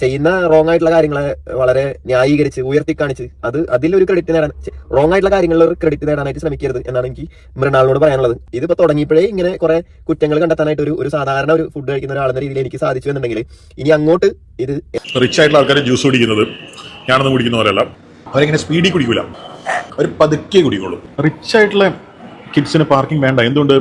ചെയ്യുന്ന റോങ് ആയിട്ടുള്ള കാര്യങ്ങളെ വളരെ ന്യായീകരിച്ച് ഉയർത്തി കാണിച്ച് അത് അതിലൊരു ക്രെഡിറ്റ് നേടാൻ റോങ് ആയിട്ടുള്ള കാര്യങ്ങളിൽ ഒരു ക്രെഡിറ്റ് നേടാനായിട്ട് ശ്രമിക്കരുത് എന്നാണ് എനിക്ക് മൃണാളിനോട് പറയാനുള്ളത്. ഇതിപ്പോ തുടങ്ങിയപ്പോഴേ ഇങ്ങനെ കുറെ കുറ്റങ്ങൾ കണ്ടെത്താനായിട്ട് ഒരു ഒരു സാധാരണ ഒരു ഫുഡ് കഴിക്കുന്ന ഒരാളെന്ന രീതിയിൽ എനിക്ക് സാധിച്ചു എന്നുണ്ടെങ്കിൽ ഇനി അങ്ങോട്ട് ഇത് റിച്ച് ആയിട്ടുള്ള ആൾക്കാർ ജ്യൂസ് കുടിക്കുന്നത് ഞാനൊന്നും കുടിക്കുന്ന പോലെയല്ല. അവരിങ്ങനെ സ്പീഡിൽ കുടിക്കൂല. അവർ പതുക്കെ കുടിക്കുള്ളൂ റിച്ച് ആയിട്ടുള്ള കിഡ്സിന് പാർക്കിംഗ് വേണ്ട. എന്തുകൊണ്ട്?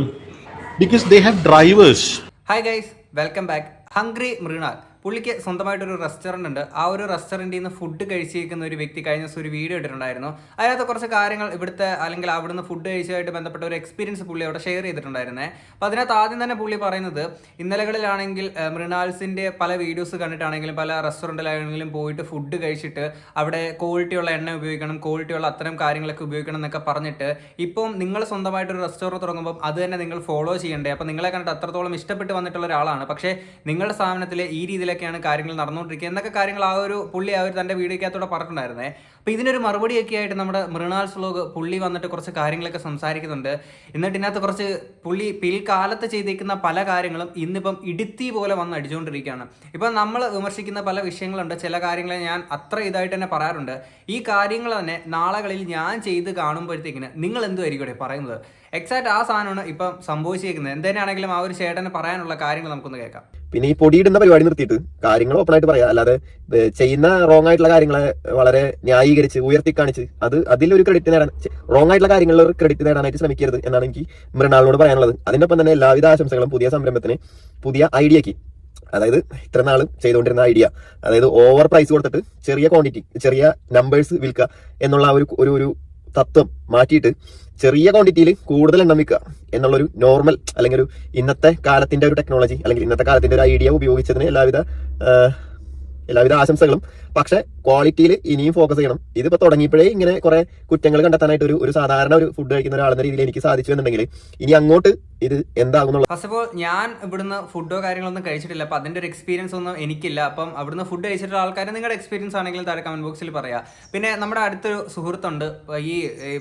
Because they have drivers hi guys welcome back hungry Mrinal പുള്ളിക്ക് സ്വന്തമായിട്ടൊരു റെസ്റ്റോറന്റ് ഉണ്ട്. ആ ഒരു റെസ്റ്റോറന്റിൽ നിന്ന് ഫുഡ് കഴിച്ചിരിക്കുന്ന ഒരു വ്യക്തി കഴിഞ്ഞ ദിവസം ഒരു വീഡിയോ ഇട്ടിട്ടുണ്ടായിരുന്നു. അതിനകത്ത് കുറച്ച് കാര്യങ്ങൾ ഇവിടുത്തെ അല്ലെങ്കിൽ അവിടുന്ന് ഫുഡ് കഴിച്ചതായിട്ട് ബന്ധപ്പെട്ട ഒരു എക്സ്പീരിയൻസ് പുള്ളി അവിടെ ഷെയർ ചെയ്തിട്ടുണ്ടായിരുന്നേ. അപ്പോൾ അതിനകത്ത് ആദ്യം തന്നെ പുള്ളി പറയുന്നത് ഇന്നലകളിലാണെങ്കിൽ മൃണാൾസിന്റെ പല വീഡിയോസ് കണ്ടിട്ടാണെങ്കിലും പല റെസ്റ്റോറന്റിലാണെങ്കിലും പോയിട്ട് ഫുഡ് കഴിച്ചിട്ട് അവിടെ ക്വാളിറ്റിയുള്ള എണ്ണ ഉപയോഗിക്കണം ക്വാളിറ്റിയുള്ള അത്തരം കാര്യങ്ങളൊക്കെ ഉപയോഗിക്കണം എന്നൊക്കെ പറഞ്ഞിട്ട് ഇപ്പം നിങ്ങൾ സ്വന്തമായിട്ട് ഒരു റെസ്റ്റോറന്റ് തുടങ്ങുമ്പോൾ അത് തന്നെ നിങ്ങൾ ഫോളോ ചെയ്യണ്ടേ? അപ്പോൾ നിങ്ങളെ കണ്ടിട്ട് അത്രത്തോളം ഇഷ്ടപ്പെട്ട് വന്നിട്ടുള്ള ഒരാളാണ്. പക്ഷേ നിങ്ങളുടെ സ്ഥാപനത്തിൽ ഈ രീതിയിലൊക്കെയാണ് കാര്യങ്ങൾ നടന്നുകൊണ്ടിരിക്കുക. എന്നൊക്കെ കാര്യങ്ങൾ ആ ഒരു പുള്ളി ആ ഒരു തന്റെ വീഡിയോക്കകത്തൂടെ പറഞ്ഞിട്ടുണ്ടായിരുന്നേ. അപ്പോൾ ഇതിനൊരു മറുപടിയൊക്കെ ആയിട്ട് നമ്മുടെ മൃണാൾസ് വ്ലോഗ് പുള്ളി വന്നിട്ട് കുറച്ച് കാര്യങ്ങളൊക്കെ സംസാരിക്കുന്നുണ്ട്. എന്നിട്ട് ഇതിനകത്ത് കുറച്ച് പുള്ളി പിൽക്കാലത്ത് ചെയ്തിരിക്കുന്ന പല കാര്യങ്ങളും ഇന്നിപ്പം ഇടുത്തി പോലെ വന്ന് അടിച്ചുകൊണ്ടിരിക്കുകയാണ്. ഇപ്പം നമ്മൾ വിമർശിക്കുന്ന പല വിഷയങ്ങളുണ്ട്. ചില കാര്യങ്ങൾ ഞാൻ അത്ര ഇതായിട്ട് തന്നെ പറയാറുണ്ട്. ഈ കാര്യങ്ങൾ തന്നെ നാളകളിൽ ഞാൻ ചെയ്ത് കാണുമ്പോഴത്തേക്കിന് നിങ്ങൾ എന്തുമായിരിക്കും പറയുന്നത്? എക്സാക്ട് ആ സാധനമാണ് ഇപ്പം സംഭവിച്ചിരിക്കുന്നത്. എന്തിനാണെങ്കിലും ആ ഒരു ചേട്ടന് പറയാനുള്ള കാര്യങ്ങൾ നമുക്കൊന്ന് കേൾക്കാം. പിന്നെ ഈ പൊടിയിടുന്ന പരിപാടി നിർത്തിയിട്ട് കാര്യങ്ങൾ ഓപ്പൺ ആയിട്ട് പറയാം. അല്ലാതെ ചെയ്യുന്ന റോങ് ആയിട്ടുള്ള കാര്യങ്ങളെ വളരെ ന്യായീകരിച്ച് ഉയർത്തി കാണിച്ച് അത് അതിലൊരു ക്രെഡിറ്റ് നേടാൻ റോങ് ആയിട്ടുള്ള കാര്യങ്ങളിൽ ഒരു ക്രെഡിറ്റ് നേടാനായിട്ട് ശ്രമിക്കരുത് എന്നാണ് എനിക്ക് മൃണാളിനോട് പറയാനുള്ളത്. അതിനൊപ്പം തന്നെ എല്ലാവിധ ആശംസകളും പുതിയ സംരംഭത്തിന് പുതിയ ഐഡിയക്ക് അതായത് ഇത്ര നാൾ ചെയ്തുകൊണ്ടിരുന്ന ഐഡിയ അതായത് ഓവർ പ്രൈസ് കൊടുത്തിട്ട് ചെറിയ ക്വാണ്ടിറ്റി ചെറിയ നമ്പേഴ്സ് വിൽക്കുക എന്നുള്ള ഒരു ഒരു തത്വം മാറ്റിയിട്ട് ചെറിയ ക്വാണ്ടിറ്റിയിൽ കൂടുതൽ എണ്ണം വിൽക്കുക എന്നുള്ളൊരു നോർമൽ അല്ലെങ്കിൽ ഒരു ഇന്നത്തെ കാലത്തിന്റെ ഒരു ടെക്നോളജി അല്ലെങ്കിൽ ഇന്നത്തെ കാലത്തിന്റെ ഒരു ഐഡിയ ഉപയോഗിച്ചതിന് എല്ലാവിധ എല്ലാവിധ ആശംസകളും പക്ഷെ ക്വാളിറ്റിയിൽ ഇനിയും ഫോക്കസ് ചെയ്യണം. ഇതിപ്പോ തുടങ്ങിയപ്പോഴേ ഇങ്ങനെ കുറെ കുറ്റങ്ങൾ കണ്ടെത്താനായിട്ട് ഒരു ഒരു സാധാരണ ഒരു ഫുഡ് കഴിക്കുന്ന ഒരാളെന്ന രീതിയിൽ എനിക്ക് സാധിച്ചു എന്നുണ്ടെങ്കിൽ ഇനി അങ്ങോട്ട് ഇത് എന്താകുന്നുള്ളൂ ഫസ്റ്റ് ഓഫ് ഓൾ ഞാൻ ഇവിടുന്ന് ഫുഡോ കാര്യങ്ങളൊന്നും കഴിച്ചിട്ടില്ല. അപ്പൊ അതിന്റെ ഒരു എക്സ്പീരിയൻസ് ഒന്നും എനിക്കില്ല. അപ്പം അവിടുന്ന് ഫുഡ് കഴിച്ചിട്ടുള്ള ആൾക്കാർ നിങ്ങളുടെ എക്സ്പീരിയൻസ് ആണെങ്കിൽ താഴെ കമന്റ് ബോക്സിൽ പറയാം. പിന്നെ നമ്മുടെ അടുത്തൊരു സുഹൃത്തുണ്ട്. ഈ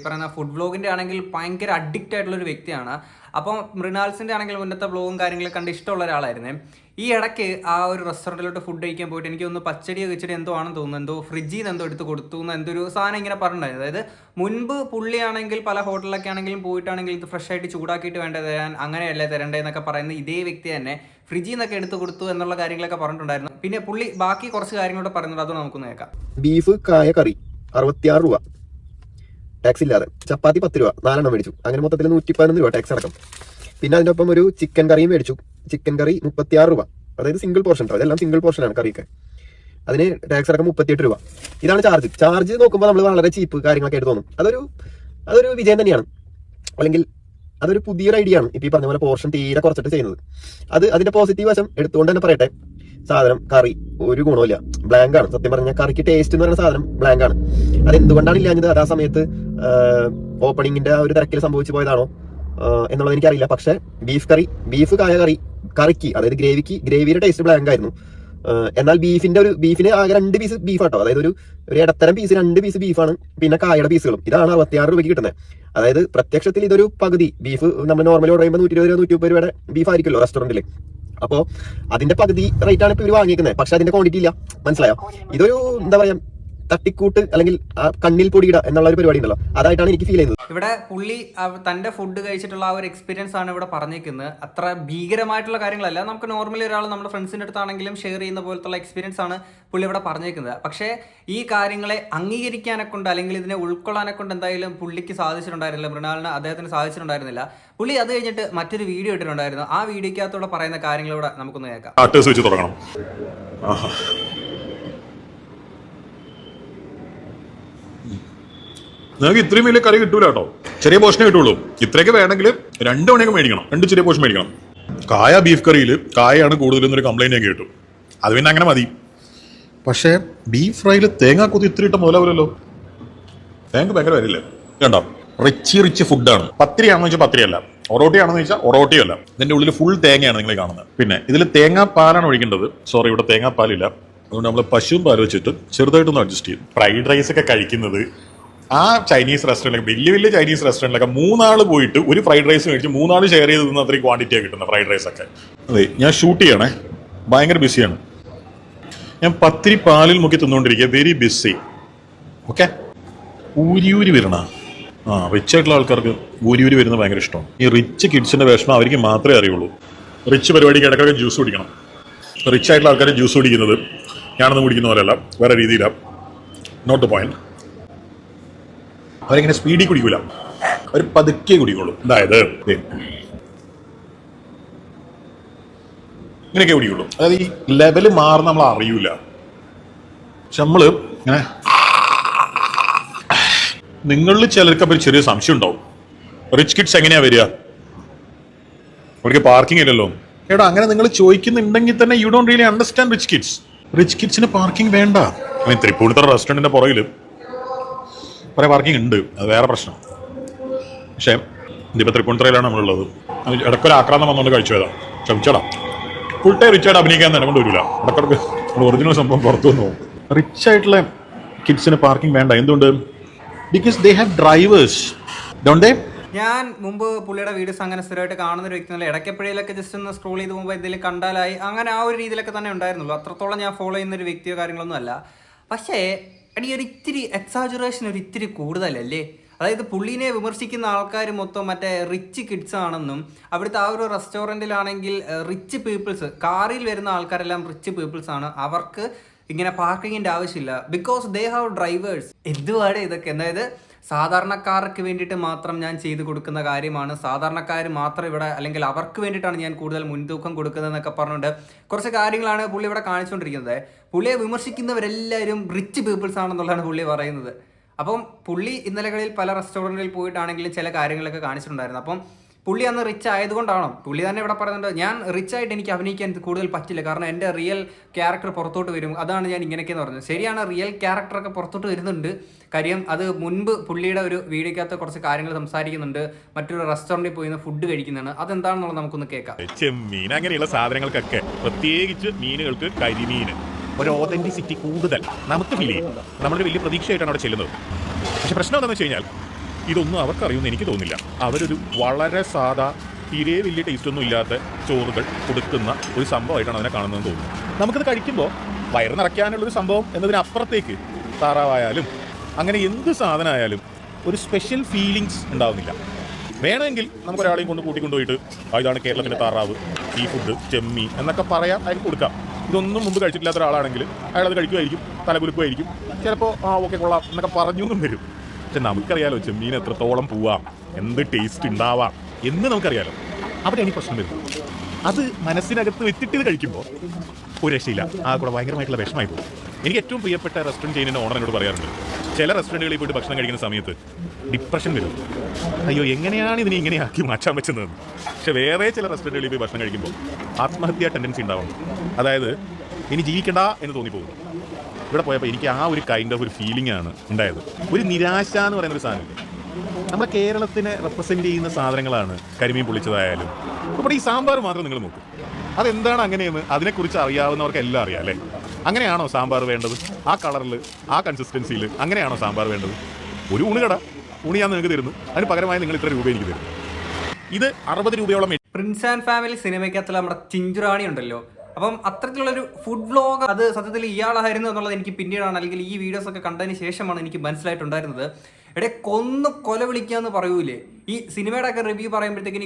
പറയുന്ന ഫുഡ് ബ്ലോഗിന്റെ ആണെങ്കിൽ ഭയങ്കര അഡിക്റ്റ് ആയിട്ടുള്ള ഒരു വ്യക്തിയാണ്. അപ്പം മൃണാൾസിന്റെ ആണെങ്കിൽ മുന്നത്തെ ബ്ലോഗും കാര്യങ്ങളും കണ്ട് ഇഷ്ടമുള്ള ഒരാളായിരുന്നേ. ഈ ഇടയ്ക്ക് ആ ഒരു റെസ്റ്റോറന്റിലോട്ട് ഫുഡ് കഴിക്കാൻ പോയിട്ട് എനിക്ക് ഒന്ന് പച്ചടിയോ കഴിച്ചിട്ട് എന്തോ ആണെന്ന് തോന്നുന്നു. എന്തോ ഫ്രിഡ്ജിൽ നിന്ന് എന്തോ എടുത്ത് കൊടുത്തു എന്ന് എന്തൊരു സാധനം ഇങ്ങനെ പറഞ്ഞിട്ടുണ്ടായിരുന്നു അതായത് മുൻപ് പുള്ളിയാണെങ്കിൽ പല ഹോട്ടലിലൊക്കെ ആണെങ്കിലും പോയിട്ടാണെങ്കിൽ ഇത് ഫ്രഷ് ആയിട്ട് ചൂടാക്കിയിട്ട് വേണ്ട തരാൻ അങ്ങനെയല്ലേ തരണ്ടേ എന്നൊക്കെ പറയുന്ന ഇതേ വ്യക്തി തന്നെ ഫ്രിഡ്ജിൽ നിന്നൊക്കെ എടുത്ത് കൊടുത്തു എന്നുള്ള കാര്യങ്ങളൊക്കെ പറഞ്ഞിട്ടുണ്ടായിരുന്നു. പിന്നെ പുള്ളി ബാക്കി കുറച്ച് കാര്യങ്ങളോട് പറയുന്നുണ്ട് അത് നമുക്ക് നോക്കാം ബീഫ് കായ കറി. അറുപത്തിയാറ് രൂപ. ടാക്സ് ഇല്ലാതെ. ചപ്പാത്തി പത്ത് രൂപ. നാലെണ്ണം മേടിച്ചു. അങ്ങനെ മൊത്തത്തിൽ നൂറ്റി പതിനൊന്ന് രൂപ ടാക്സ് അടക്കം. പിന്നെ അതിന്റെ ഒപ്പം ഒരു ചിക്കൻ കറിയും മേടിച്ചു. ചിക്കൻ കറി മുപ്പത്തിയാറ് രൂപ. അതായത് സിംഗിൾ പോർഷൻ കേട്ടോ അതെല്ലാം സിംഗിൾ പോർഷനാണ് കറിയൊക്കെ. അതിന് ടാക്സ് അടക്കം മുപ്പത്തിയെട്ട് രൂപ. ഇതാണ് ചാർജ് ചാർജ് നോക്കുമ്പോൾ നമ്മൾ വളരെ ചീപ്പ് കാര്യങ്ങളൊക്കെ ആയിട്ട് തോന്നും. അതൊരു അതൊരു വിജയം തന്നെയാണ്. അല്ലെങ്കിൽ അതൊരു പുതിയൊരു ഐഡിയ ആണ്. ഇപ്പൊ ഈ പറഞ്ഞ പോലെ പോർഷൻ തീരെ കുറച്ചിട്ട് ചെയ്യുന്നത്. അത് അതിന്റെ പോസിറ്റീവ് വശം എടുത്തുകൊണ്ട് തന്നെ പറയട്ടെ. സാധനം കറി ഒരു ഗുണമില്ല ബ്ലാങ്ക് ആണ്. സത്യം പറഞ്ഞാൽ കറിക്ക് ടേസ്റ്റ് എന്ന് പറയുന്ന സാധനം ബ്ലാങ്ക് ആണ്. അത് എന്തുകൊണ്ടാണ് ഇല്ലാഞ്ഞത്? അത് ആ സമയത്ത് ഓപ്പണിങ്ങിന്റെ ആ ഒരു തിരക്കിൽ സംഭവിച്ചു പോയതാണോ? എന്നുള്ളത് എനിക്കറിയില്ല. പക്ഷെ ബീഫ് കറി ബീഫ് കായ കറി കറിക്ക് അതായത് ഗ്രേവിക്ക് ഗ്രേവിയുടെ ടേസ്റ്റ് ബ്ലാങ്ക് ആയിരുന്നു. എന്നാൽ ബീഫിന്റെ ഒരു ബീഫിന് ആകെ രണ്ട് പീസ് ബീഫ് ആട്ടോ. അതായത് ഒരു ഒരു ഇടത്തരം പീസ് രണ്ട് പീസ് ബീഫാണ് പിന്നെ കായയുടെ പീസുകളും ഇതാണ് അറുപത്തിയാറ് രൂപയ്ക്ക് കിട്ടുന്നത് അതായത് പ്രത്യക്ഷത്തിൽ ഇതൊരു പകുതി. ബീഫ് നമ്മൾ നോർമലി ഓർഡർ ചെയ്യുമ്പോൾ നൂറ്റി ഇരുപത് രൂപ നൂറ്റി മുപ്പത് രൂപയുടെ ബീഫ് ആയിരിക്കുമല്ലോ റെസ്റ്റോറന്റിൽ അപ്പോ അതിന്റെ പകുതി റേറ്റ് ആണ് ഇപ്പൊ ഇവർ വാങ്ങിക്കുന്നത് പക്ഷെ അതിന്റെ ക്വാണ്ടിറ്റി ഇല്ല. മനസ്സിലായോ? ഇതൊരു എന്താ പറയാ തട്ടിക്കൂട്ട് അല്ലെങ്കിൽ കണ്ണിൽ പൊടിയിട എന്നുള്ള ഒരു പരിപാടി ഉണ്ടല്ലോ. അതായിട്ടാണ് എനിക്ക് ഫീൽ ചെയ്യുന്നത്. ഇവിടെ പുള്ളി തന്റെ ഫുഡ് കഴിച്ചിട്ടുള്ള ആ ഒരു എക്സ്പീരിയൻസ് ആണ് ഇവിടെ പറഞ്ഞേക്കുന്നത് അത്ര ഭീകരമായിട്ടുള്ള കാര്യങ്ങളല്ല. നമുക്ക് നോർമലി ഒരാൾ നമ്മുടെ ഫ്രണ്ട്സിന്റെ അടുത്താണെങ്കിലും ഷെയർ ചെയ്യുന്ന പോലത്തുള്ള എക്സ്പീരിയൻസ് ആണ് പുള്ളി ഇവിടെ പറഞ്ഞേക്കുന്നത് പക്ഷേ ഈ കാര്യങ്ങളെ അംഗീകരിക്കാനെ കൊണ്ട് അല്ലെങ്കിൽ ഇതിനെ ഉൾക്കൊള്ളാനെ കൊണ്ട് എന്തായാലും പുള്ളിക്ക് സാധിച്ചിട്ടുണ്ടായിരുന്നില്ല. മൃണാളിന് അദ്ദേഹത്തിന് സാധിച്ചിട്ടുണ്ടായിരുന്നില്ല. പുള്ളി അത് കഴിഞ്ഞിട്ട് മറ്റൊരു വീഡിയോ ഇട്ടിട്ടുണ്ടായിരുന്നു. ആ വീഡിയോക്കകത്തൂടെ പറയുന്ന കാര്യങ്ങളൂടെ നമുക്കൊന്ന് കേൾക്കാം. വെച്ച് തുടങ്ങണം. നിങ്ങൾക്ക് ഇത്രയും വലിയ കറി കിട്ടൂല കേട്ടോ. ചെറിയ പോഷനെ കിട്ടുള്ളൂ. ഇത്രയൊക്കെ വേണമെങ്കിൽ രണ്ട് മണിയൊക്കെ മേടിക്കണം. രണ്ട് ചെറിയ പോഷൻ മേടിക്കണം. കായ ബീഫ് കറിയിൽ കായയാണ് കൂടുതലെന്നൊരു കംപ്ലൈന്റ് ഞാൻ കേട്ടു. അത് പിന്നെ അങ്ങനെ മതി. പക്ഷേ ബീഫ് ഫ്രൈയിൽ തേങ്ങ കുത്തി ഇത്തിരി ഇട്ട മുതലാവില്ലല്ലോ തേങ്ങ ഭയങ്കര വരില്ലേ കണ്ടോ? റിച്ച് റിച്ച് ഫുഡാണ് പത്തിരിയാണെന്ന് വെച്ചാൽ പത്തിരിയല്ല. ഒറോട്ടിയാണെന്ന് വെച്ചാൽ ഒറോട്ടിയല്ല ഇതിന്റെ ഉള്ളിൽ ഫുൾ തേങ്ങയാണ് നിങ്ങൾ കാണുന്നത്. പിന്നെ ഇതിൽ തേങ്ങാപ്പാലാണ് ഒഴിക്കേണ്ടത്. സോറി ഇവിടെ തേങ്ങാപ്പാലില്ല. അതുകൊണ്ട് നമ്മൾ പശുവും പാൽ വെച്ചിട്ട് ചെറുതായിട്ടൊന്ന് അഡ്ജസ്റ്റ് ചെയ്യും. ഫ്രൈഡ് റൈസ് ഒക്കെ കഴിക്കുന്നത് ആ ചൈനീസ് റെസ്റ്റോറന്റിലൊക്കെ വലിയ വലിയ ചൈനീസ് റെസ്റ്റോറന്റിലൊക്കെ മൂന്നാൾ പോയിട്ട് ഒരു ഫ്രൈഡ് റൈസ് മേടിച്ച് മൂന്നാൾ ഷെയർ ചെയ്ത് തിന്ന അത്രയും ക്വാണ്ടിറ്റിയാണ് കിട്ടുന്നത് ഫ്രൈഡ് റൈസ് ഒക്കെ. അതെ ഞാൻ ഷൂട്ട് ചെയ്യണേ. ഭയങ്കര ബിസിയാണ് ഞാൻ പത്തിരി പാലിൽ മുക്കി തിന്നുകൊണ്ടിരിക്കുക. വെരി ബിസി ഓക്കെ ഊരിയൂരി വരണ. ആ റിച്ച് ആയിട്ടുള്ള ആൾക്കാർക്ക് ഊരിയൂരി വരുന്നത് ഭയങ്കര ഇഷ്ടമാണ്. ഈ റിച്ച് കിഡ്സിന്റെ വിഷമം അവർക്ക് മാത്രമേ അറിയുള്ളൂ. റിച്ച് പരിപാടിക്ക് ഇടയ്ക്കൊക്കെ ജ്യൂസ് കുടിക്കണം. റിച്ച് ആയിട്ടുള്ള ആൾക്കാർ ജ്യൂസ് കുടിക്കുന്നത് ഞാനൊന്നും കുടിക്കുന്ന പോലെയല്ല. വേറെ രീതിയിലാണ് നോട്ട് ദ പോയിന്റ് അവരിങ്ങനെ സ്പീഡിൽ കുടിക്കൂല. അവർ പതുക്കെ കുടിക്കുള്ളൂ അതായത്. ഇങ്ങനെയൊക്കെ കുടിക്കുള്ളൂ അതായത് ഈ ലെവൽ മാറുന്ന നമ്മൾ അറിയൂല. പക്ഷെ നമ്മൾ ഇങ്ങനെ നിങ്ങളിൽ ചിലർക്ക് അപ്പൊ ചെറിയ സംശയം ഉണ്ടാവും. റിച്ച് കിഡ്സ് എങ്ങനെയാ വരിക? അവർക്ക് പാർക്കിംഗ് ഇല്ലല്ലോ. ഏടാ അങ്ങനെ നിങ്ങൾ ചോദിക്കുന്നുണ്ടെങ്കിൽ തന്നെ you don't really understand rich kids rich കിഡ്സിന് parking വേണ്ട. ത്രിപ്പൂണിത്തറ റെസ്റ്റോറന്റിന്റെ പുറകിൽ കുറെ പാർക്കിംഗ് ഉണ്ട്. അത് വേറെ പ്രശ്നം. പക്ഷേ ഇതിപ്പോൾ തൃപ്പൂണിത്തറയിലാണ് നമ്മളുള്ളത്. ഇടയ്ക്കൊരു ആക്രാന്തം വന്നുകൊണ്ട് കഴിച്ചു വരാം ക്ഷമിച്ചടാ. ഫുൾ ടൈം റിച്ച് ആയിട്ട് അഭിനയിക്കാൻ തന്നെ കൊണ്ട് വരില്ല ഇടക്കിടക്ക് ഒറിജിനൽ സംഭവം പുറത്തു വന്നു റിച്ച് ആയിട്ടുള്ള കിഡ്സിന് പാർക്കിംഗ് വേണ്ട. എന്തുകൊണ്ട് because they have drivers don't ഞാൻ മുമ്പ് പുള്ളിയുടെ വീഡിയോസ് അങ്ങനെ സ്ഥിരമായിട്ട് കാണുന്ന ഒരു വ്യക്തി ഇടയ്ക്കെപ്പോഴേലൊക്കെ ജസ്റ്റ് ഒന്ന് സ്ക്രോൾ ചെയ്ത് പോകുമ്പോൾ എന്തെങ്കിലും കണ്ടാലായി. അങ്ങനെ ആ ഒരു രീതിയിലൊക്കെ തന്നെ ഉണ്ടായിരുന്നുള്ളൂ. അത്രത്തോളം ഞാൻ ഫോളോ ചെയ്യുന്ന ഒരു വ്യക്തിയോ കാര്യങ്ങളൊന്നും അല്ല. പക്ഷേ അടി ഒരു ഇത്തിരി എക്സാജുറേഷൻ ഒരു ഇത്തിരി കൂടുതലല്ലേ? അതായത് പുള്ളീനെ വിമർശിക്കുന്ന ആൾക്കാർ മൊത്തം മറ്റേ റിച്ച് കിഡ്സ് ആണെന്നും അവിടുത്തെ ആ ഒരു റെസ്റ്റോറന്റിലാണെങ്കിൽ റിച്ച് പീപ്പിൾസ് കാറിൽ വരുന്ന ആൾക്കാരെല്ലാം റിച്ച് പീപ്പിൾസ് ആണ്. അവർക്ക് ഇങ്ങനെ പാർക്കിങ്ങിന്റെ ആവശ്യമില്ല. ബിക്കോസ് ദേ ഹാവ് ഡ്രൈവേഴ്സ് എന്തുവാടെ ഇതൊക്കെ? അതായത് സാധാരണക്കാർക്ക് വേണ്ടിയിട്ട് മാത്രം ഞാൻ ചെയ്തു കൊടുക്കുന്ന കാര്യമാണ്. സാധാരണക്കാർ മാത്രം ഇവിടെ അല്ലെങ്കിൽ അവർക്ക് വേണ്ടിയിട്ടാണ് ഞാൻ കൂടുതൽ മുൻതൂക്കം കൊടുക്കുന്നതെന്നൊക്കെ പറഞ്ഞുകൊണ്ട് കുറച്ച് കാര്യങ്ങളാണ് പുള്ളി ഇവിടെ കാണിച്ചുകൊണ്ടിരിക്കുന്നത്. പുള്ളിയെ വിമർശിക്കുന്നവരെല്ലാവരും റിച്ച് പീപ്പിൾസ് ആണെന്നുള്ളതാണ് പുള്ളി പറയുന്നത്. അപ്പം പുള്ളി ഇന്നലകളിൽ പല റെസ്റ്റോറന്റിൽ പോയിട്ടാണെങ്കിലും ചില കാര്യങ്ങളൊക്കെ കാണിച്ചിട്ടുണ്ടായിരുന്നു. അപ്പം പുള്ളി അന്ന് റിച്ച് ആയതുകൊണ്ടാണോ? പുള്ളി തന്നെ ഇവിടെ പറയുന്നുണ്ട് ഞാൻ റിച്ച് ആയിട്ട് എനിക്ക് അഭിനയിക്കാൻ കൂടുതൽ പറ്റില്ല കാരണം എന്റെ റിയൽ ക്യാരക്ടർ പുറത്തോട്ട് വരും. അതാണ് ഞാൻ ഇങ്ങനെയൊക്കെയെന്ന് പറഞ്ഞത്. ശരിയാണ് റിയൽ ക്യാരക്ടറൊക്കെ പുറത്തോട്ട് വരുന്നുണ്ട്. കാര്യം അത് മുൻപ് പുള്ളിയുടെ ഒരു വീഡിയോക്കകത്ത് കുറച്ച് കാര്യങ്ങൾ സംസാരിക്കുന്നുണ്ട്. മറ്റൊരു റെസ്റ്റോറന്റിൽ പോയി ഫുഡ് കഴിക്കുന്നതാണ് അതെന്താണെന്നുള്ളത് നമുക്കൊന്ന് കേൾക്കാം. ചെമ്മീൻ അങ്ങനെയുള്ള സാധനങ്ങൾക്കൊക്കെ പ്രത്യേകിച്ച് മീനുകൾക്ക് കരിമീൻ. ഒരു ഓതന്റിസിറ്റി കൂടുതൽ. നമുക്ക് ഫീൽ ചെയ്യും. നമ്മളൊരു വലിയ പ്രതീക്ഷയായിട്ടാണ് അവിടെ ചെല്ലുന്നത്. പക്ഷെ പ്രശ്നം എന്താണെന്ന് വെച്ച് കഴിഞ്ഞാൽ ഇതൊന്നും അവർക്ക് അറിയുമെന്ന് എനിക്ക് തോന്നില്ല അവരൊരു വളരെ സാധാ തീരെ വലിയ ടേസ്റ്റ് ഒന്നും ഇല്ലാത്ത ചോറുകൾ കൊടുക്കുന്ന ഒരു സംഭവമായിട്ടാണ് അതിനെ കാണുന്നതെന്ന് തോന്നുന്നു. നമുക്കത് കഴിക്കുമ്പോൾ വയറ് നിറയ്ക്കാനുള്ളൊരു സംഭവം എന്നതിനപ്പുറത്തേക്ക് താറാവായാലും അങ്ങനെ എന്ത് സാധനമായാലും ഒരു സ്പെഷ്യൽ ഫീലിങ്സ് ഉണ്ടാവുന്നില്ല. വേണമെങ്കിൽ നമുക്ക് ഒരാളെയും കൊണ്ട് കൂട്ടിക്കൊണ്ടുപോയിട്ട് "ആ, ഇതാണ് കേരളത്തിന്റെ താറാവ് സീ ഫുഡ് ചെമ്മീൻ എന്നൊക്കെ പറയാം അയാൾക്ക് കൊടുക്കാം. ഇതൊന്നും മുമ്പ് കഴിച്ചിട്ടില്ലാത്ത ഒരാളാണെങ്കിൽ അയാൾ അത് കഴിക്കുമായിരിക്കും തലകുലുക്കുമായിരിക്കും. ചിലപ്പോൾ ആ ഓക്കെ കൊള്ളാം എന്നൊക്കെ പറഞ്ഞു എന്നും വരും. പക്ഷെ നമുക്കറിയാലോ ചെമ്മീൻ എത്രത്തോളം പോവാം എന്ത് ടേസ്റ്റ് ഉണ്ടാവാം എന്ന് നമുക്കറിയാലോ. അവിടെ എനിക്ക് പ്രശ്നം വരുന്നത് അത് മനസ്സിനകത്ത് വെച്ചിട്ട് ഇത് കഴിക്കുമ്പോൾ ഒരു രക്ഷയില്ല. ആ കൂടെ ഭയങ്കരമായിട്ടുള്ള വിഷമായി പോകും. എനിക്ക് ഏറ്റവും പ്രിയപ്പെട്ട റെസ്റ്റോറന്റ് ചെയിനിന്റെ ഓണർ എന്നോട് പറയാറുണ്ട് ചില റെസ്റ്റോറന്റുകളിൽ പോയിട്ട് ഭക്ഷണം കഴിക്കുന്ന സമയത്ത് ഡിപ്രഷൻ വരും. അയ്യോ എങ്ങനെയാണ് ഇതിനെ ഇങ്ങനെ ആക്കി മാറ്റാൻ പറ്റുന്നത്? പക്ഷെ വേറെ ചില റെസ്റ്റോറന്റുകളിൽ പോയി ഭക്ഷണം കഴിക്കുമ്പോൾ ആത്മഹത്യാ ടെൻഡൻസി ഉണ്ടാവണം. അതായത് ഇനി ജീവിക്കണ്ട എന്ന് തോന്നിപ്പോകും ഇവിടെ പോയപ്പോൾ എനിക്ക് ആ ഒരു കൈൻഡ് ഓഫ് ഒരു ഫീലിംഗ് ആണ് ഉണ്ടായത്. ഒരു നിരാശ എന്ന് പറയുന്ന ഒരു സാധനം നമ്മുടെ കേരളത്തിനെ റെപ്രസെന്റ് ചെയ്യുന്ന സാധനങ്ങളാണ് കരിമീൻ പൊളിച്ചതായാലും ഇവിടെ ഈ സാമ്പാർ മാത്രം നിങ്ങൾ നോക്കും. അതെന്താണ് അങ്ങനെയെന്ന് അതിനെക്കുറിച്ച് അറിയാവുന്നവർക്ക് എല്ലാം അറിയാം അല്ലേ? അങ്ങനെയാണോ സാമ്പാർ വേണ്ടത്? ആ കളറിൽ ആ കൺസിസ്റ്റൻസിയിൽ അങ്ങനെയാണോ സാമ്പാർ വേണ്ടത്? ഒരു ഊണുകട ഊണ് ഞാൻ നിങ്ങൾക്ക് തരുന്നു. അതിന് പകരമായി നിങ്ങൾ ഇത്ര രൂപ എനിക്ക് തരും. ഇത് അറുപത് രൂപയോളം പ്രിൻസ് ആൻഡ് ഫാമിലി സിനിമയ്ക്കകത്തുള്ള നമ്മുടെ ചിഞ്ചുറാണി ഉണ്ടല്ലോ. അപ്പം അത്തരത്തിലുള്ളൊരു ഫുഡ് വ്ലോഗ് അത് സത്യത്തിൽ ഇയാളായിരുന്നു എന്നുള്ളത് എനിക്ക് പിന്നീടാണ് അല്ലെങ്കിൽ ഈ വീഡിയോസ് ഒക്കെ കണ്ടതിന് ശേഷമാണ് എനിക്ക് മനസ്സിലായിട്ടുണ്ടായിരുന്നത്. എടേ കൊന്ന് കൊല വിളിക്കാന്ന് പറയൂലേ? ഈ സിനിമയുടെ ഒക്കെ റിവ്യൂ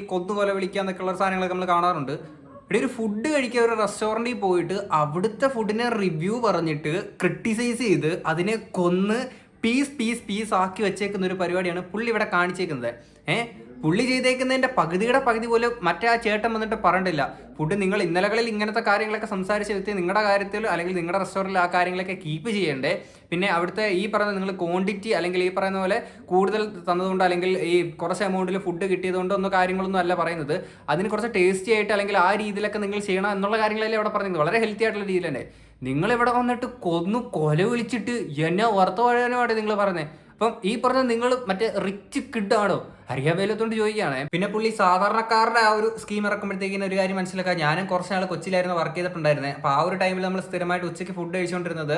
ഈ കൊന്നു കൊല വിളിക്കുക എന്നൊക്കെയുള്ള സാധനങ്ങളൊക്കെ നമ്മൾ കാണാറുണ്ട്. ഇവിടെ ഒരു ഫുഡ് കഴിക്കുക ഒരു റെസ്റ്റോറന്റിൽ പോയിട്ട് അവിടുത്തെ ഫുഡിനെ റിവ്യൂ പറഞ്ഞിട്ട് ക്രിട്ടിസൈസ് ചെയ്ത് അതിനെ കൊന്ന് പീസ് പീസ് പീസ് ആക്കി വെച്ചേക്കുന്ന ഒരു പരിപാടിയാണ് പുള്ളി ഇവിടെ കാണിച്ചേക്കുന്നത്. ഏഹ് പുള്ളി ചെയ്തേക്കുന്നതിന്റെ പകുതിയുടെ പകുതി പോലും മറ്റേ ആ ചേട്ടൻ വന്നിട്ട് പറഞ്ഞിട്ടില്ല. ഫുഡ് നിങ്ങൾ ഇന്നലകളിൽ ഇങ്ങനത്തെ കാര്യങ്ങളൊക്കെ സംസാരിച്ച വ്യക്തി നിങ്ങളുടെ കാര്യത്തിൽ അല്ലെങ്കിൽ നിങ്ങളുടെ റെസ്റ്റോറന്റിൽ ആ കാര്യങ്ങളൊക്കെ കീപ്പ് ചെയ്യണ്ടേ. പിന്നെ അവിടുത്തെ ഈ പറയുന്ന നിങ്ങൾ ക്വാണ്ടിറ്റി അല്ലെങ്കിൽ ഈ പറയുന്ന പോലെ കൂടുതൽ തന്നതുകൊണ്ട് അല്ലെങ്കിൽ ഈ കുറച്ച് എമൗണ്ടിൽ ഫുഡ് കിട്ടിയതുകൊണ്ട് ഒന്നും കാര്യങ്ങളൊന്നും അല്ല പറയുന്നത്. അതിന് കുറച്ച് ടേസ്റ്റി ആയിട്ട് അല്ലെങ്കിൽ ആ രീതിയിലൊക്കെ നിങ്ങൾ ചെയ്യണം എന്നുള്ള കാര്യങ്ങളല്ലേ അവിടെ പറഞ്ഞത്. വളരെ ഹെൽത്തി ആയിട്ടുള്ള രീതിയിൽ തന്നെ. നിങ്ങൾ ഇവിടെ വന്നിട്ട് കൊന്നു കൊല വിളിച്ചിട്ട് എന്നെ വർത്തമാനമാണ് നിങ്ങൾ പറയുന്നത് അപ്പം ഈ പറഞ്ഞ നിങ്ങൾ മറ്റേ റിച്ച് കിഡാണോ അറിയാൻ മേലത്തോണ്ട് ചോദിക്കുകയാണ് പിന്നെ പുള്ളി സാധാരണക്കാരുടെ ആ ഒരു സ്കീം ഇറക്കുമ്പോഴത്തേക്കിന് ഒരു കാര്യം മനസ്സിലാക്കാൻ ഞാനും കുറച്ച് നാൾ കൊച്ചിയിലായിരുന്നു വർക്ക് ചെയ്തിട്ടുണ്ടായിരുന്നത് അപ്പോൾ ആ ഒരു ടൈമിൽ നമ്മൾ സ്ഥിരമായിട്ട് ഉച്ചയ്ക്ക് ഫുഡ് കഴിച്ചുകൊണ്ടിരുന്നത്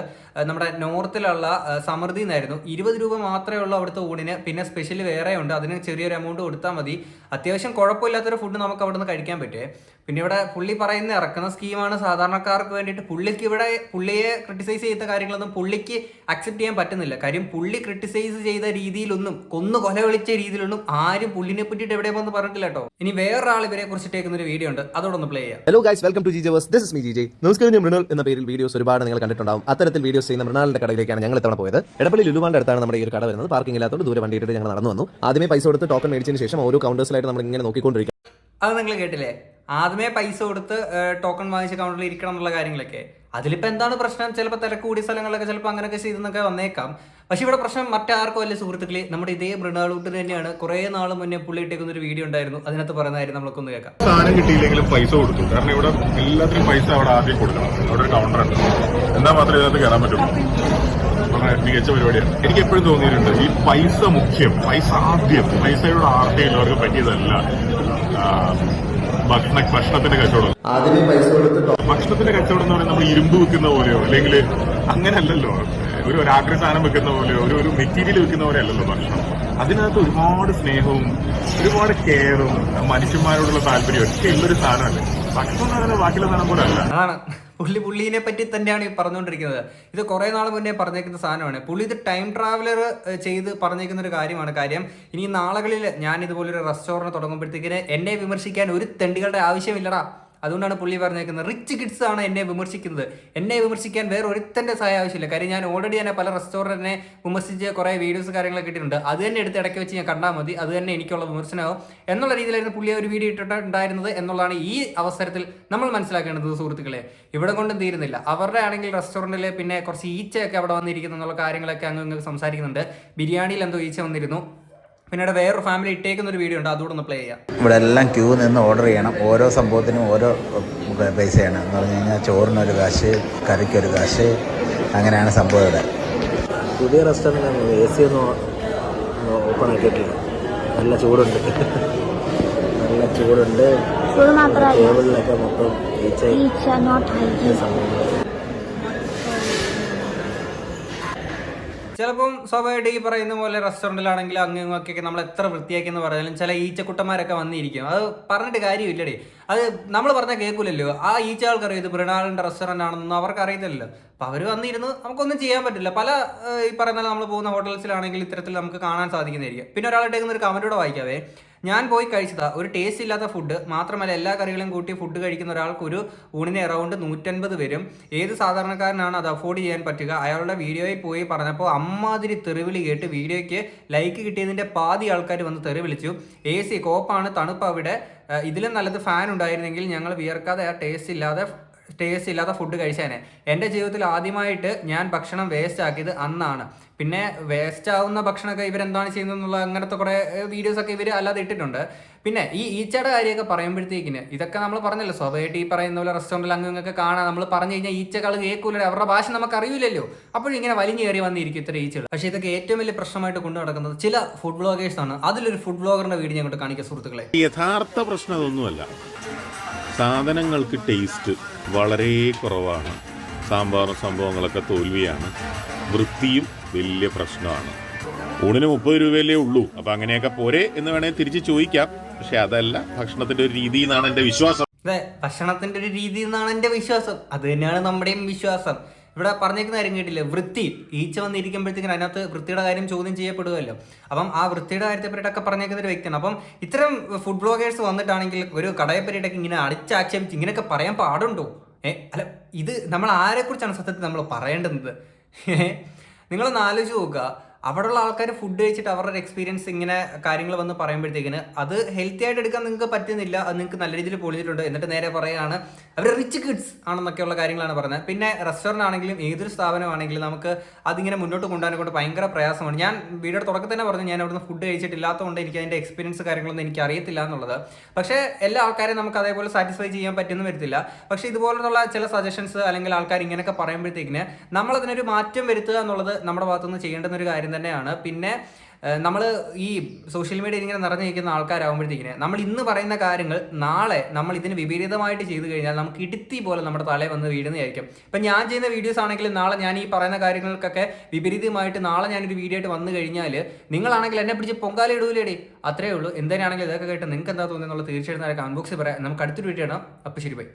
നമ്മുടെ നോർത്തിലുള്ള സമൃദ്ധി എന്നായിരുന്നു ഇരുപത് രൂപ മാത്രമേ ഉള്ളൂ അവിടുത്തെ ഊണിന്. പിന്നെ സ്പെഷ്യൽ വേറെ ഉണ്ട്. അതിന് ചെറിയൊരു എമൗണ്ട് കൊടുത്താൽ മതി. അത്യാവശ്യം കുഴപ്പമില്ലാത്തൊരു ഫുഡ് നമുക്ക് അവിടെ നിന്ന് കഴിക്കാൻ പറ്റേ. പിന്നെ ഇവിടെ പുള്ളി പറയുന്ന ഇറക്കുന്ന സ്കീമാണ് സാധാരണക്കാർക്ക് വേണ്ടിയിട്ട് പുള്ളിക്ക് ഇവിടെ പുള്ളിയെ ക്രിട്ടിസൈസ് ചെയ്ത കാര്യങ്ങളൊന്നും പുള്ളിക്ക് അക്സെപ്റ്റ് ചെയ്യാൻ പറ്റുന്നില്ല. കാര്യം പുള്ളി ക്രിട്ടിസൈസ് ചെയ്ത രീതിയിലൊന്നും കൊന്നു കൊല വിളിച്ച രീതിയിലൊന്നും ആരും പുള്ളിനെ പറ്റിയിട്ട് എവിടെ വന്ന് പറഞ്ഞിട്ടില്ല കേട്ടോ. ഇനി വേറൊരാൾ ഇവരെ കുറിച്ചിട്ടേക്കുന്ന ഒരു വീഡിയോ ഉണ്ട്. അതോടൊന്ന് പ്ലേ ചെയ്യാം. Hello guys welcome to G ജവേഴ്സ് this is me G J നമസ്കാരം ഞാൻ മൃണാൾ എന്ന പേരിൽ വീഡിയോസ് ഒരുപാട് നിങ്ങൾ കണ്ടിട്ടുണ്ടാവും. അത്തരത്തിൽ വീഡിയോസ് ചെയ്യുന്ന മൃണാളിന്റെ കടയിലേക്കാണ് ഞങ്ങൾ ഇത്തവണ പോയത്. എടപ്പള്ളി ലുലുവാന്റെ അടുത്താണ് നമ്മുടെ ഈ ഒരു കട വരുന്നത്. പാർക്കിംഗ് ഇല്ലാത്തതുകൊണ്ട് ദൂരെ വണ്ടി ഇട്ടിട്ട് ഞങ്ങൾ നടന്നു വന്നു. ആദ്യമേ പൈസ കൊടുത്ത് ടോക്കൺ മേടിച്ചതിന് ശേഷം ഓരോ കൗണ്ടേഴ്സിലായിട്ട് നമ്മൾ ഇങ്ങനെ നോക്കിക്കൊണ്ടിരിക്കും. അത് നിങ്ങൾ കേട്ടില്ലേ? ആദ്യമേ പൈസ കൊടുത്ത് ടോക്കൺ വാങ്ങിച്ച കൗണ്ടറിൽ ഇരിക്കണം എന്നുള്ള കാര്യങ്ങളൊക്കെ. അതിലിപ്പോൾ എന്താണ് പ്രശ്നം? ചിലപ്പോൾ തിരക്ക് കൂടിയ സ്ഥലങ്ങളിലൊക്കെ ചിലപ്പോൾ അങ്ങനെയൊക്കെ ചെയ്തെന്നൊക്കെ വന്നേക്കാം. പക്ഷെ ഇവിടെ പ്രശ്നം മറ്റാർക്കും അല്ല സുഹൃത്തുക്കളെ. നമ്മുടെ ഇതേ മൃണാളൂട്ടിന് തന്നെയാണ് കുറെ നാൾ മുന്നേ പുള്ളി ഇട്ടേക്കുന്ന ഒരു വീഡിയോ ഉണ്ടായിരുന്നു. അതിനകത്ത് പറയുന്ന കാര്യം നമുക്കൊന്ന് കേൾക്കാം. സാധനം കിട്ടിയില്ലെങ്കിലും പൈസ കൊടുത്തു. കാരണം ഇവിടെ എല്ലാത്തിനും പൈസ അവിടെ ആദ്യം കൊടുക്കണം. അവിടെ ഒരു കൗണ്ടർ ഉണ്ട്. എന്താ മാത്രമേ ഇതിനകത്ത് കയറാൻ പറ്റുള്ളൂ. വളരെ മികച്ച പരിപാടിയാണ്. എനിക്ക് എപ്പോഴും തോന്നിയിട്ടുണ്ട് ഈ പൈസ മുഖ്യം പൈസ ആദ്യം. പൈസയുടെ ആർത്തിയുള്ളവർക്ക് പറ്റിയതല്ല ആ, ഭക്ഷണ ഭക്ഷണത്തിന്റെ കച്ചവടം. ആദ്യമേ പൈസ കൊടുത്തിട്ടോ? ഭക്ഷണത്തിന്റെ കച്ചവടം എന്ന് പറയുന്നത് നമ്മൾ ഇരുമ്പ് വെക്കുന്ന പോലെയോ? അല്ലെങ്കിൽ അങ്ങനെയല്ലോ ഒരു രാത്രി സാധനം വെക്കുന്ന പോലെ ഒരു ഒരു മെറ്റീരിയൽ വെക്കുന്ന പോലെ അല്ലല്ലോ ഭക്ഷണം. അതിനകത്ത് ഒരുപാട് സ്നേഹവും ഒരുപാട് കെയറും മനുഷ്യന്മാരോടുള്ള താല്പര്യവും ഒക്കെ ഉള്ളൊരു സാധനമല്ലേ? ഭക്ഷണം എന്ന് പറയുന്നത് ബാക്കിയുള്ള സാധനം പോലെ അല്ല. പുള്ളി പുള്ളീനെ പറ്റി തന്നെയാണ് ഈ പറഞ്ഞുകൊണ്ടിരിക്കുന്നത്. ഇത് കുറേ നാൾ മുന്നേ പറഞ്ഞേക്കുന്ന സാധനമാണ്. പുള്ളി ഇത് ടൈം ട്രാവലർ ചെയ്ത് പറഞ്ഞേക്കുന്ന ഒരു കാര്യമാണ്. കാര്യം ഇനി നാളുകളിൽ ഞാൻ ഇതുപോലൊരു റെസ്റ്റോറന്റ് തുടങ്ങുമ്പോഴത്തേക്കിന് എന്നെ വിമർശിക്കാൻ ഒരു തെണ്ടികളുടെ ആവശ്യമില്ലടാ. അതുകൊണ്ടാണ് പുള്ളി പറഞ്ഞേക്കുന്നത് റിച്ച് കിഡ്സ് ആണ് എന്നെ വിമർശിക്കുന്നത്. എന്നെ വിമർശിക്കാൻ വേറെ ഒരുത്തന്റെ സഹായം ആവശ്യമില്ല. കാര്യം ഞാൻ ഓൾറെഡി തന്നെ പല റെസ്റ്റോറന്റിനെ വിമർശിച്ച് കുറേ വീഡിയോസ് കാര്യങ്ങളൊക്കെ ഇട്ടിട്ടുണ്ട്. അത് തന്നെ എടുത്ത് ഇടയ്ക്ക് വെച്ച് ഞാൻ കണ്ടാൽ മതി. അത് തന്നെ എനിക്കുള്ള വിമർശനമാവും. എന്നുള്ള രീതിയിലായിരുന്നു പുള്ളി ഒരു വീഡിയോ ഇട്ടിട്ടുണ്ടായിരുന്നത് എന്നുള്ളതാണ് ഈ അവസരത്തിൽ നമ്മൾ മനസ്സിലാക്കേണ്ടത് സുഹൃത്തുക്കളെ. ഇവിടെ കൊണ്ടും തീരുന്നില്ല. അവരുടെ ആണെങ്കിൽ റെസ്റ്റോറന്റിൽ പിന്നെ കുറച്ച് ഈച്ചയൊക്കെ അവിടെ വന്നിരിക്കുന്നു എന്നുള്ള കാര്യങ്ങളൊക്കെ അങ്ങ് സംസാരിക്കുന്നുണ്ട്. ബിരിയാണിയിൽ എന്തോ ഈച്ച വന്നിരുന്നു. പിന്നീട് വേറൊരു ഫാമിലി ഇട്ടേക്കുന്ന ഒരു വീഡിയോ ഉണ്ട് അതുകൂടെ ഒന്ന് പ്ലേ ചെയ്യാം. ഇവിടെ എല്ലാം ക്യൂ നിന്ന് ഓർഡർ ചെയ്യണം. ഓരോ സംഭവത്തിനും ഓരോ പൈസയാണ്. എന്ന് പറഞ്ഞു കഴിഞ്ഞാൽ ചോറിനൊരു കാശ് കറിക്കൊരു കാശ് അങ്ങനെയാണ് സംഭവം ഇവിടെ. പുതിയ റെസ്റ്റോറന്റ് എ സി ഒന്നും ഓപ്പൺ ആക്കിയിട്ടില്ല. നല്ല ചൂടുണ്ട്. നല്ല ചൂടുണ്ട്. ടേബിളിലൊക്കെ മൊത്തം ഈച്ച ഈച്ച നോട്ട് ഹൈജീൻ ചിലപ്പം സ്വാഭാവികമായിട്ട് ഈ പറയുന്ന പോലെ റെസ്റ്റോറന്റിലാണെങ്കിലും അങ്ങനെയൊക്കെ നമ്മൾ എത്ര വൃത്തിയാക്കി എന്ന് പറഞ്ഞാലും ചില ഈച്ചക്കുട്ടന്മാരൊക്കെ വന്നിരിക്കും. അത് പറഞ്ഞിട്ട് കാര്യമില്ലടേ. അത് നമ്മൾ പറഞ്ഞാൽ കേൾക്കില്ലല്ലോ ആ ഈച്ച ആൾക്കറിയാം ഇത് മൃണാളിന്റെ റെസ്റ്റോറന്റ് ആണെന്നൊന്നും അവർക്ക് അറിയത്തില്ലല്ലോ അപ്പോൾ അവർ വന്നിരുന്ന് നമുക്കൊന്നും ചെയ്യാൻ പറ്റില്ല. പല ഈ പറയുന്ന നമ്മൾ പോകുന്ന ഹോട്ടൽസിലാണെങ്കിൽ ഇത്തരത്തിൽ നമുക്ക് കാണാൻ സാധിക്കുന്നതായിരിക്കും. പിന്നെ ഒരാളുടെ ഒരു കമന്റ് കൂടെ വായിക്കാവേ. ഞാൻ പോയി കഴിച്ചതാ. ഒരു ടേസ്റ്റ് ഇല്ലാത്ത ഫുഡ് മാത്രമല്ല എല്ലാ കറികളും കൂട്ടി ഫുഡ് കഴിക്കുന്ന ഒരാൾക്ക് ഒരു ഊണിന് അറൗണ്ട് നൂറ്റൻപത് വരും. ഏത് സാധാരണക്കാരനാണ് അത് അഫോർഡ് ചെയ്യാൻ പറ്റുക? അയാളുടെ വീഡിയോയിൽ പോയി പറഞ്ഞപ്പോൾ അമ്മാതിരി തെറിവിളി കേട്ട് വീഡിയോയ്ക്ക് ലൈക്ക് കിട്ടിയതിന്റെ പാതി ആൾക്കാർ വന്ന് തെറി വിളിച്ചു എ സി കോപ്പാണ് തണുപ്പ് അവിടെ ഇതിലും നല്ലത് ഫാൻ ഉണ്ടായിരുന്നെങ്കിൽ ഞങ്ങൾ വിയർക്കാതെ ആ ടേസ്റ്റ് ഇല്ലാതെ ടേസ്റ്റ് ഇല്ലാത്ത ഫുഡ് കഴിച്ചേനെ. എന്റെ ജീവിതത്തിൽ ആദ്യമായിട്ട് ഞാൻ ഭക്ഷണം വേസ്റ്റ് ആക്കിയത് അന്നാണ്. പിന്നെ വേസ്റ്റ് ആവുന്ന ഭക്ഷണമൊക്കെ ഇവരെന്താണ് ചെയ്യുന്നതെന്നുള്ള അങ്ങനത്തെ കുറേ വീഡിയോസൊക്കെ ഇവർ അല്ലാതെ ഇട്ടിട്ടുണ്ട്. പിന്നെ ഈ ഈച്ചയുടെ കാര്യമൊക്കെ പറയുമ്പോഴത്തേക്കിന് ഇതൊക്കെ നമ്മൾ പറഞ്ഞല്ലോ സ്വാഭാവികമായിട്ട് ഈ പറയുന്ന പോലെ റെസ്റ്റോറന്റിൽ അങ്ങനെയൊക്കെ കാണാൻ കാണാം. നമ്മൾ പറഞ്ഞു കഴിഞ്ഞാൽ ഈച്ചകൾ കേൾക്കൂല അവരുടെ ഭാഷ നമുക്ക് അറിയില്ലല്ലോ. അപ്പോഴും ഇങ്ങനെ വലിഞ്ഞു കയറി വന്നിരിക്കും ഇത്ര ഈച്ചകൾ. പക്ഷേ ഇതൊക്കെ ഏറ്റവും വലിയ പ്രശ്നമായിട്ട് കൊണ്ടു നടക്കുന്നത് ചില ഫുഡ് ബ്ലോഗേഴ്സാണ് അതിലൊരു ഫുഡ് ബ്ലോഗറിന്റെ വീഡിയോ ഞങ്ങൾ കാണിക്കുക സുഹൃത്തുക്കളെ. യഥാർത്ഥ പ്രശ്നം അതൊന്നുമല്ല. സാധനങ്ങൾക്ക് ടേസ്റ്റ് വളരെ കുറവാണ്. സാമ്പാറും സംഭവങ്ങളൊക്കെ തോൽവിയാണ്. വൃത്തിയും വലിയ പ്രശ്നമാണ്. ഊണിന് മുപ്പത് രൂപയല്ലേ ഉള്ളൂ. അപ്പൊ അങ്ങനെയൊക്കെ പോരെ എന്ന് വേണേൽ തിരിച്ച് ചോദിക്കാം. പക്ഷെ അതല്ല ഭക്ഷണത്തിന്റെ ഒരു രീതി എന്നാണ് എന്റെ വിശ്വാസം. അതെ ഭക്ഷണത്തിന്റെ ഒരു രീതി എന്നാണ് എന്റെ വിശ്വാസം. അത് തന്നെയാണ് നമ്മുടെയും വിശ്വാസം. ഇവിടെ പറഞ്ഞേക്കുന്ന കാര്യം കേട്ടില്ലേ? വൃത്തി. ഈച്ച വന്നിരിക്കുമ്പോഴത്തേക്കും അതിനകത്ത് വൃത്തിയുടെ കാര്യം ചോദ്യം ചെയ്യപ്പെടുമല്ലോ അപ്പം ആ വൃത്തിയുടെ കാര്യത്തെ പറ്റിയിട്ടൊക്കെ പറഞ്ഞേക്കുന്ന ഒരു വ്യക്തിയാണ്. അപ്പം ഇത്തരം ഫുഡ് ബ്ലോഗേഴ്സ് വന്നിട്ടാണെങ്കിൽ ഒരു കടയെ പറ്റിയിട്ടൊക്കെ ഇങ്ങനെ അടിച്ചാക്ഷേപിച്ച് ഇങ്ങനെയൊക്കെ പറയാൻ പാടുണ്ടോ? ഏ അല്ല ഇത് നമ്മൾ ആരെക്കുറിച്ചാണ് സത്യത്തിൽ നമ്മൾ പറയേണ്ടുന്നത്? നിങ്ങളൊന്ന് ആലോചിച്ച് നോക്കുക. അവിടെയുള്ള ആൾക്കാർ ഫുഡ് കഴിച്ചിട്ട് അവരുടെ എക്സ്പീരിയൻസ് ഇങ്ങനെ കാര്യങ്ങൾ വന്ന് പറയുമ്പോഴത്തേക്കിന് അത് ഹെൽത്തി ആയിട്ട് എടുക്കാൻ നിങ്ങൾക്ക് പറ്റുന്നില്ല അത് നിങ്ങൾക്ക് നല്ല രീതിയിൽ പൊളിഞ്ഞിട്ടുണ്ട് എന്നിട്ട് നേരെ പറയുകയാണ് അവർ റിച്ച് കിഡ്സ് ആണെന്നൊക്കെയുള്ള കാര്യങ്ങളാണ് പറയുന്നത് പിന്നെ റെസ്റ്റോറന്റ് ആണെങ്കിലും ഏതൊരു സ്ഥാപനമാണെങ്കിലും നമുക്ക് അതിങ്ങനെ മുന്നോട്ട് കൊണ്ടുപോകാനെ കൊണ്ട് ഭയങ്കര പ്രയാസമാണ്. ഞാൻ വീടിന്റെ തുടക്കത്തിൽ തന്നെ പറഞ്ഞു ഞാൻ അവിടുന്ന് ഫുഡ് കഴിച്ചിട്ടില്ലാത്തതുകൊണ്ട് എനിക്ക് അതിന്റെ എക്സ്പീരിയൻസ് കാര്യങ്ങളൊന്നും എനിക്ക് അറിയത്തില്ല എന്നുള്ളത്. പക്ഷേ എല്ലാ ആൾക്കാരെയും നമുക്ക് അതേപോലെ സാറ്റിസ്ഫൈ ചെയ്യാൻ പറ്റുന്നു വരത്തില്ല. പക്ഷേ ഇതുപോലുള്ള ചില സജഷൻസ് അല്ലെങ്കിൽ ആൾക്കാർ ഇങ്ങനെയൊക്കെ പറയുമ്പോഴത്തേക്കിന് നമ്മളതിനൊരു മാറ്റം വരുത്തുക എന്നുള്ളത് നമ്മുടെ ഭാഗത്തുനിന്ന് ചെയ്യേണ്ടുന്ന ഒരു കാര്യം തന്നെയാണ്. പിന്നെ നമ്മൾ ഈ സോഷ്യൽ മീഡിയ ഇങ്ങനെ നിറഞ്ഞിരിക്കുന്ന ആൾക്കാരാകുമ്പോഴത്തേക്കിന് നമ്മൾ ഇന്ന് പറയുന്ന കാര്യങ്ങൾ നാളെ നമ്മൾ ഇതിന് വിപരീതമായിട്ട് ചെയ്തു കഴിഞ്ഞാൽ നമുക്ക് ഇടുത്തി പോലെ നമ്മുടെ തലേ വന്ന് വീഴുന്നതായിരിക്കും. ഇപ്പം ഞാൻ ചെയ്യുന്ന വീഡിയോസ് ആണെങ്കിലും നാളെ ഞാൻ ഈ പറയുന്ന കാര്യങ്ങൾക്കൊക്കെ വിപരീതമായിട്ട് നാളെ ഞാനൊരു വീഡിയോ ആയിട്ട് വന്നു കഴിഞ്ഞാൽ നിങ്ങളാണെങ്കിൽ എന്നെ പിടിച്ച് പൊങ്കാല ഇടൂലേടി. അത്രേ ഉള്ളൂ. എന്തിനാണെങ്കിലും ഇതൊക്കെ കേട്ട് നിങ്ങൾക്ക് എന്താ തോന്നുന്നത് എന്നുള്ളത് തീർച്ചയായിട്ടും കമന്റ് ബോക്സിൽ പറയാം. നമുക്ക് അടുത്തൊരു വീഡിയോ ഇടാം അപ്പോൾ ശരി ബൈ.